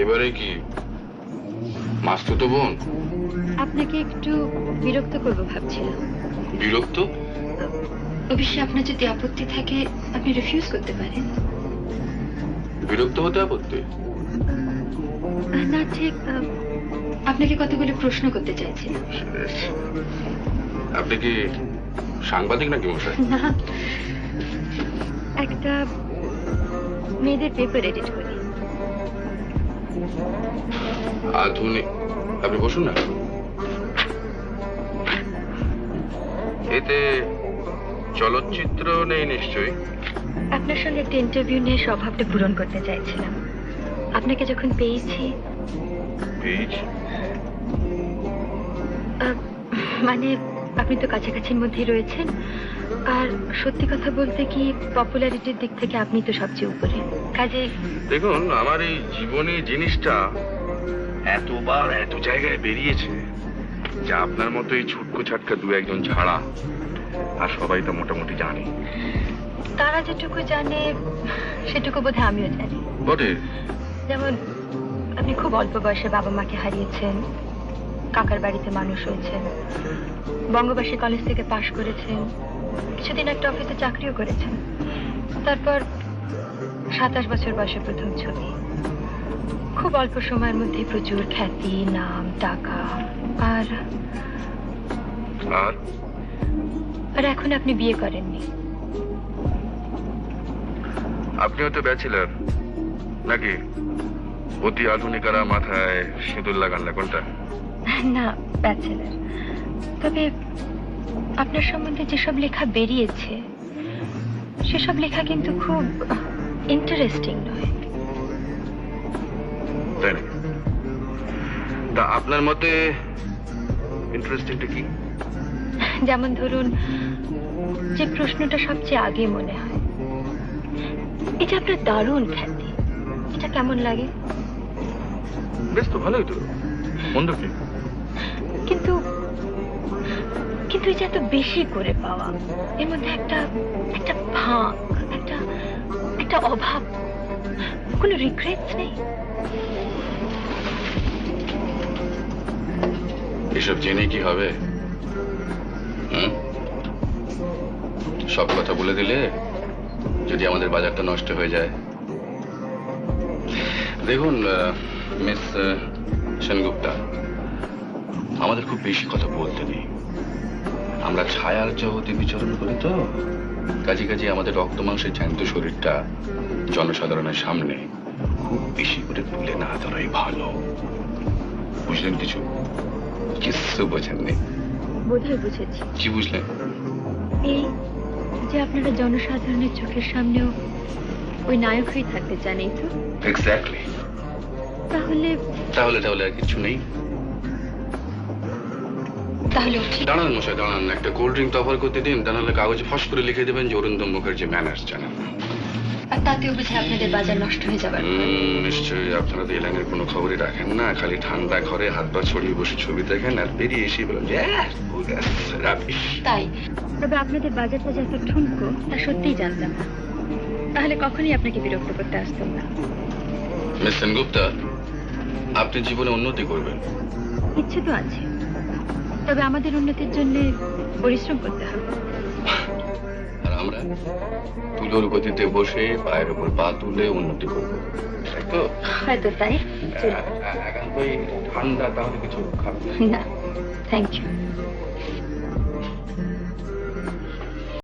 এবারে কি? মাস্তুতো বোন? আপনাকে একটু বিরক্ত করব ভাবছিলাম। বিরক্ত? অবশ্যই আপনার যদি আপত্তি থাকে আপনি রিফিউজ করতে পারেন। বিরক্ত হতে আপত্তি? না ঠিক আপনাকে কতগুলো প্রশ্ন করতে চাইছিলাম। আপনি কি সাংবাদিক নাকি মশাই? না একটা মেয়েদের পেপার এডিট করি। আধুনিক আপনি বসুন না। এতে চলচ্চিত্র নেই নিশ্চয়ই? আপনার সঙ্গে একটা ইন্টারভিউ নিয়ে স্বভাবটা পূরণ করতে চাইছিলাম। আপনাকে যখন পেয়েছি। পেজ মানে আপনি তো কাছাকাছির মধ্যেই রয়েছেন। আর সত্যি কথা বলতে কি পপুলারিটির দিক থেকে আপনি তো সবচেয়ে উপরে। কাজে দেখুন আমার এই জীবনী জিনিসটা এতবার এত জায়গায় বেরিয়েছে যা আপনার মতো এই ছুটকো ছাটকা দু একজন ছাড়া আর সবাই তো মোটামুটি জানে। তারা যেটুকু জানে সেটুকু বোধহয় আমিও জানি। বটে? যেমন আপনি খুব অল্প বয়সে বাবা মাকে হারিয়েছেন। কাকার বাড়িতে মানুষ হয়েছেন বঙ্গবাসী কলেজ থেকে পাশ করেছেন কিছুদিন একটা অফিসে চাকরিও করেছেন। তারপর সাতাশ বছর বয়সে প্রথম ছবি। খুব অল্প সময়ের মধ্যে প্রচুর খ্যাতি নাম টাকা আর? আর এখন আপনি বিয়ে করেননি। আপনিও তো ব্যাচেলার নাকি? অতি আধুনিকারা মাথায় সিঁদুর লাগান না কোনটা? না ব্যাচেলার তবে আপনার সম্বন্ধে যেসব লেখা বেরিয়েছে সেসব লেখা কিন্তু খুব ইন্টারেস্টিং নয়। তাই তা আপনার মতে ইন্টারেস্টিংটা কি? যেমন ধরুন যে প্রশ্নটা সবচেয়ে আগে মনে হয়। এটা আপনার দারুণ খ্যাতি। এটা কেমন লাগে? বেশ তো ভালোই তো। মন্দ কি? কিন্তু কিন্তু এই যে এত বেশি করে পাওয়া। এর মধ্যে একটা একটা ভাগ একটা একটা অভাব। কোনো রিগ্রেটস নেই? এসব জেনে কি হবে? সব কথা বলে দিলে যদি আমাদের বাজারটা নষ্ট হয়ে যায়। দেখুন মিস সেনগুপ্তা আমাদের খুব বেশি কথা বলতে নেই। আমরা ছায়ার জগতে বিচরণ করি তো? কাজে কাজে আমাদের রক্ত মাংসের জ্যান্ত শরীরটা জনসাধারণের সামনে খুব বেশি করে তুলে না ধরাই ভালো। বুঝলেন কিছু? কিচ্ছু বোঝেননি। বোধহয় বুঝেছি। কি বুঝলেন? এই যে আপনারা জনসাধারণের চোখের সামনেও ওই নায়ক হয়ে থাকতে চান এই তো? এক্স্যাক্টলি তাহলে তাহলে তাহলে আর কিছু নেই। তাহলে দাঁড়ান মশাই দাঁড়ান। একটা কোল্ড ড্রিঙ্ক অফার করতে দিন তা নাহলে কাগজে ফস করে লিখে দেবেন যে অরিন্দম মুখার্জি ম্যানার্স জানেন। না আর তাতেও বুঝে আপনাদের বাজার নষ্ট হয়ে যাবার নিশ্চয়ই। আপনারা তো এলাঙ্গের কোনো খবরই রাখেন না। খালি ঠান্ডা ঘরে হাত পা ছড়িয়ে বসে ছবি দেখেন আর বেরিয়ে এসে বলেন তাই। তবে আপনাদের বাজারটা যে এত ঠুনকো তা সত্যিই জানতাম না। তাহলে কখনই আপনাকে বিরক্ত করতে আসতাম না। মিস সেনগুপ্তা আপনি জীবনে উন্নতি করবেন। ইচ্ছে তো আছে। তবে আমাদের উন্নতির জন্য পরিশ্রম করতে হবে। আর আমরা তুলোর গতিতে বসে পায়ের উপর পা তুলে উন্নতি করব তো? হয়তো তাই। একান্তই ঠান্ডা তাহলে কিছু খাবেন না। Thank you